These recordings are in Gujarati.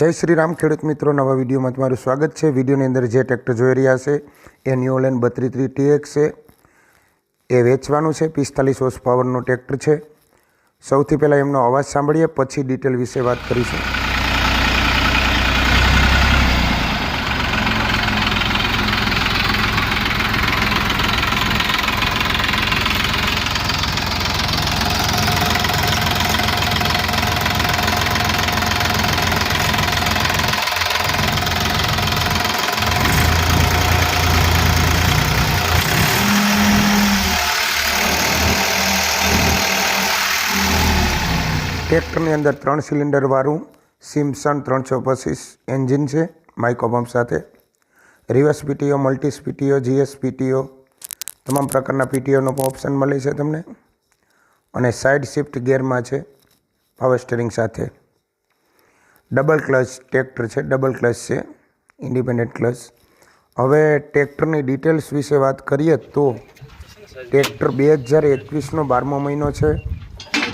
જય શ્રી રામ, ખેડૂત મિત્રો, નવા વિડીયોમાં તમારું સ્વાગત છે. વિડીયોની અંદર જે ટ્રેક્ટર જોઈ રહ્યા છે, એ ન્યુઓલેન બત્રી ત્રી ટીએક્સ છે. એ વેચવાનું છે, પિસ્તાલીસ હોર્સ પાવરનું ટ્રેક્ટર છે. સૌથી પહેલાં એમનો અવાજ સાંભળીએ, પછી ડિટેલ વિશે વાત કરીશું. ટ્રેક્ટરની અંદર ત્રણ સિલિન્ડરવાળું સિમસન ત્રણસો પચીસ એન્જિન છે માઇકો સાથે. Reverse PTO multi PTO, GS PTO, તમામ પ્રકારના પીટીઓનો પણ ઓપ્શન મળે છે તમને. અને સાઇડ શિફ્ટ ગેરમાં છે પાવર સ્ટેરિંગ સાથે. ડબલ ક્લચ ટ્રેક્ટર છે ડબલ ક્લચ છે ઇન્ડિપેન્ડન્ટ ક્લચ હવે ટ્રેક્ટરની ડિટેલ્સ વિશે વાત કરીએ તો ટ્રેક્ટર બે હજાર એકવીસનો બારમો મહિનો છે.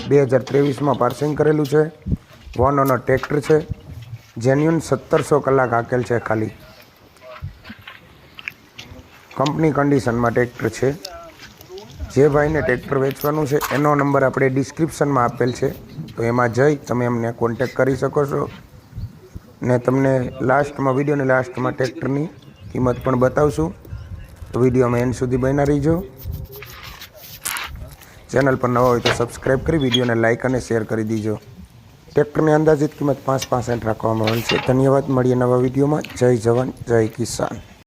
બે હજાર ત્રેવીસમાં પાર્સિંગ કરેલું છે. વન ઓનર ટ્રેક્ટર છે. જેન્યુન સત્તરસો કલાક હાકેલ છે ખાલી. કંપની કન્ડિશનમાં ટ્રેક્ટર છે. જે ભાઈને ટ્રેક્ટર વેચવાનું છે, એનો નંબર આપણે ડિસ્ક્રિપ્શનમાં આપેલ છે. તો એમાં જઈ તમે એમને કોન્ટેક કરી શકો છો. ને તમને લાસ્ટમાં, વિડીયોની લાસ્ટમાં ટ્રેક્ટરની કિંમત પણ બતાવશું. તો વિડીયોમાં એન્ડ સુધી બનાવી રહીજો. ચેનલ પર નવા હોય તો સબસ્ક્રાઈબ કરી વિડીયોને લાઇક અને શેર કરી દીજો. ટ્રેક્ટરની અંદાજિત કિંમત પાંચ પાસઠ રાખવામાં આવેલ છે. ધન્યવાદ. મળીએ નવા વિડીયોમાં જય જવાન, જય કિસાન.